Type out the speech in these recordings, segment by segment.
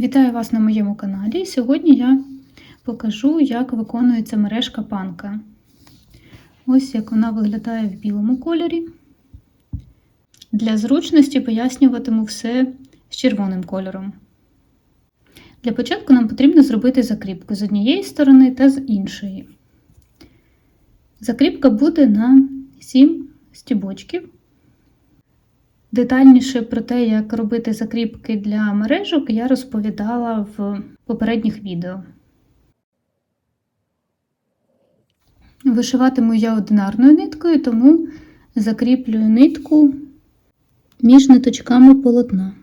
Вітаю вас на моєму каналі. Сьогодні я покажу, як виконується мережка панка. Ось як вона виглядає в білому кольорі. Для зручності пояснюватиму все з червоним кольором. Для початку нам потрібно зробити закріпку з однієї сторони та з іншої. Закріпка буде на 7 стібочків. Детальніше про те, як робити закріпки для мережок, я розповідала в попередніх відео. Вишиватиму я одинарною ниткою, тому закріплюю нитку між ниточками полотна.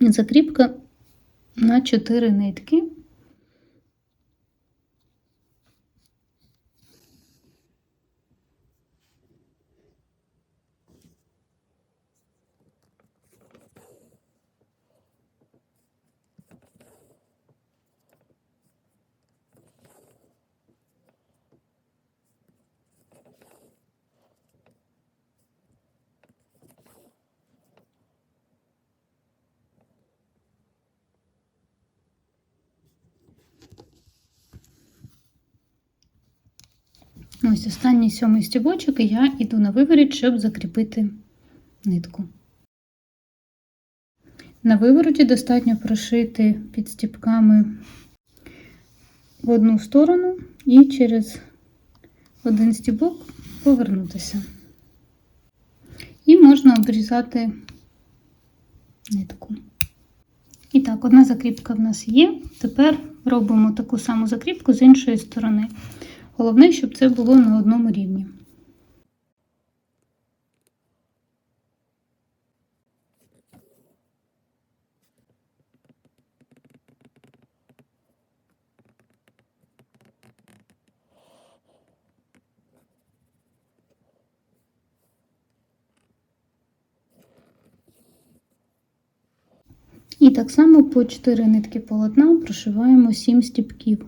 Закріпка на 4 нитки. Ось останній сьомий стібочок, і я йду на виворіт, щоб закріпити нитку. На вивороті достатньо прошити під стібками в одну сторону і через один стібок повернутися. І можна обрізати нитку. І так, одна закріпка в нас є. Тепер робимо таку саму закріпку з іншої сторони. Головне, щоб це було на одному рівні. І так само по 4 нитки полотна прошиваємо 7 стіпків.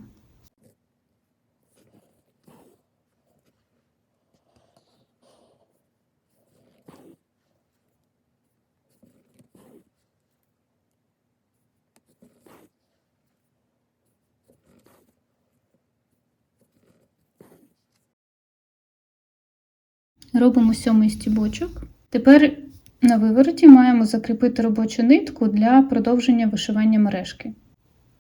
Робимо сьомий стібочок. Тепер на вивороті маємо закріпити робочу нитку для продовження вишивання мережки.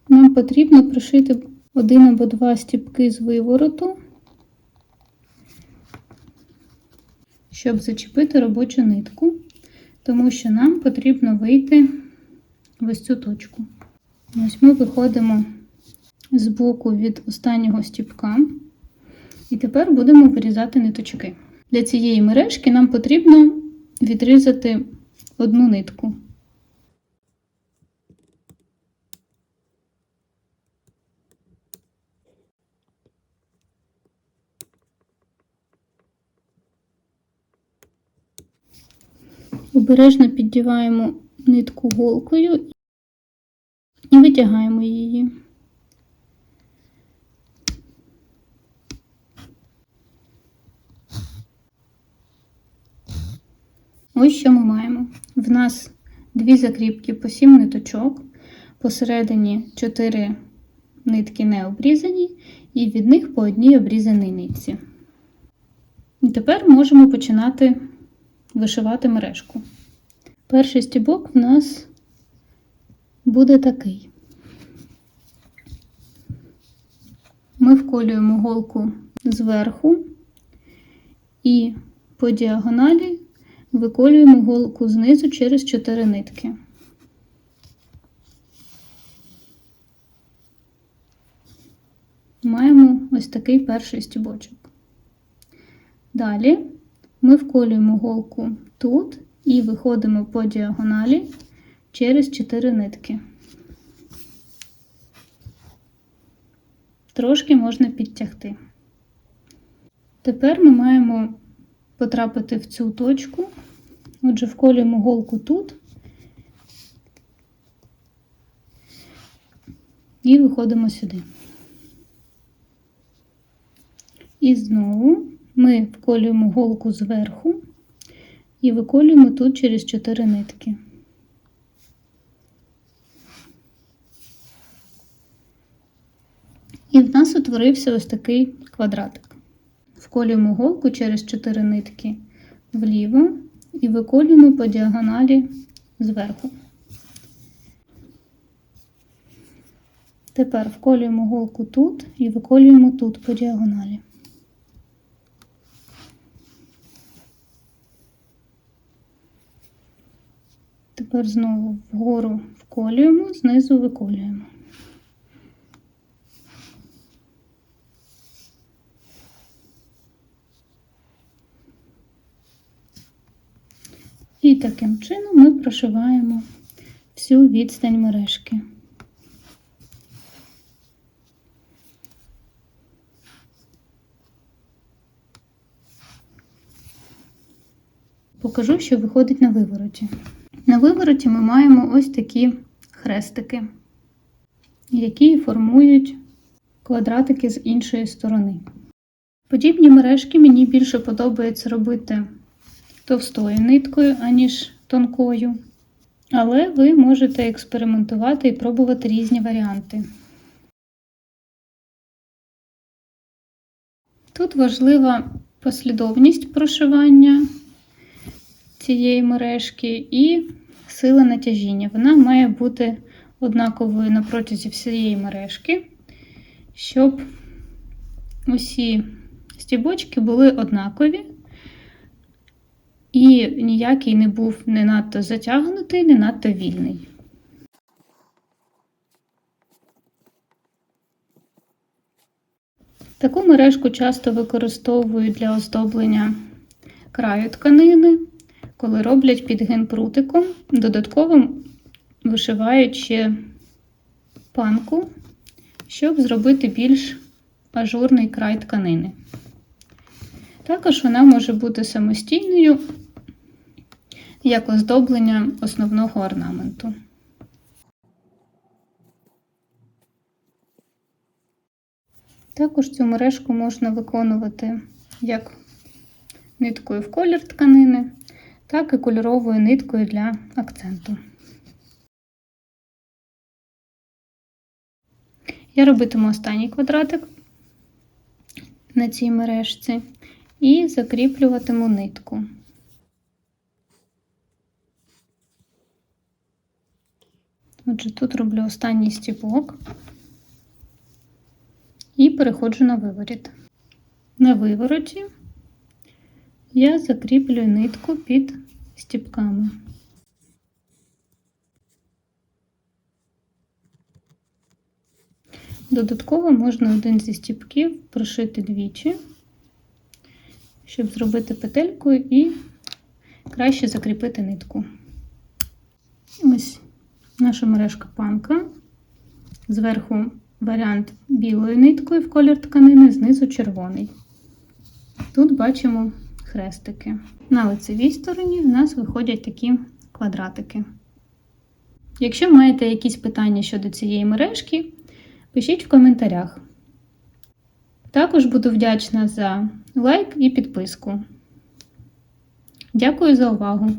Нам потрібно пришити один або два стібки з вивороту, щоб зачепити робочу нитку, тому що нам потрібно вийти в ось цю точку. Ось ми виходимо з боку від останнього стібка, і тепер будемо вирізати ниточки. Для цієї мережки нам потрібно відрізати одну нитку. Обережно піддіваємо нитку голкою і витягаємо її. Ось що ми маємо. В нас дві закріпки по 7 ниточок, посередині 4 нитки не обрізані, і від них по одній обрізаній нитці. І тепер можемо починати вишивати мережку. Перший стібок в нас буде такий. Ми вколюємо голку зверху і по діагоналі виколюємо голку знизу через 4 нитки. Маємо ось такий перший стібочок. Далі ми вколюємо голку тут і виходимо по діагоналі через 4 нитки. Трошки можна підтягти. Тепер ми маємо потрапити в цю точку. Отже, вколюємо голку тут і виходимо сюди. І знову ми вколюємо голку зверху і виколюємо тут через 4 нитки. І в нас утворився ось такий квадратик. Вколюємо голку через 4 нитки вліво і виколюємо по діагоналі зверху. Тепер вколюємо голку тут і виколюємо тут по діагоналі. Тепер знову вгору вколюємо, знизу виколюємо. І таким чином ми прошиваємо всю відстань мережки. Покажу, що виходить на вивороті. На вивороті ми маємо ось такі хрестики, які формують квадратики з іншої сторони. Подібні мережки мені більше подобається робити товстою ниткою, аніж тонкою. Але ви можете експериментувати і пробувати різні варіанти. Тут важлива послідовність прошивання цієї мережки і сила натяжіння. Вона має бути однаковою на протязі всієї мережки, щоб усі стібочки були однакові, і ніякий не був не надто затягнутий, не надто вільний. Таку мережку часто використовують для оздоблення краю тканини, коли роблять підгин прутиком, додатково вишивають ще панку, щоб зробити більш ажурний край тканини. Також вона може бути самостійною як оздоблення основного орнаменту. Також цю мережку можна виконувати як ниткою в колір тканини, так і кольоровою ниткою для акценту. Я робитиму останній квадратик на цій мережці і закріплюватиму нитку. Отже, тут роблю останній стіпок і переходжу на виворіт. На вивороті я закріплюю нитку під стіпками. Додатково можна один зі стіпків прошити двічі, щоб зробити петельку і краще закріпити нитку. Ось наша мережка панка. Зверху варіант білою ниткою в колір тканини, знизу червоний. Тут бачимо хрестики. На лицевій стороні в нас виходять такі квадратики. Якщо маєте якісь питання щодо цієї мережки, пишіть в коментарях. Також буду вдячна за лайк і підписку. Дякую за увагу!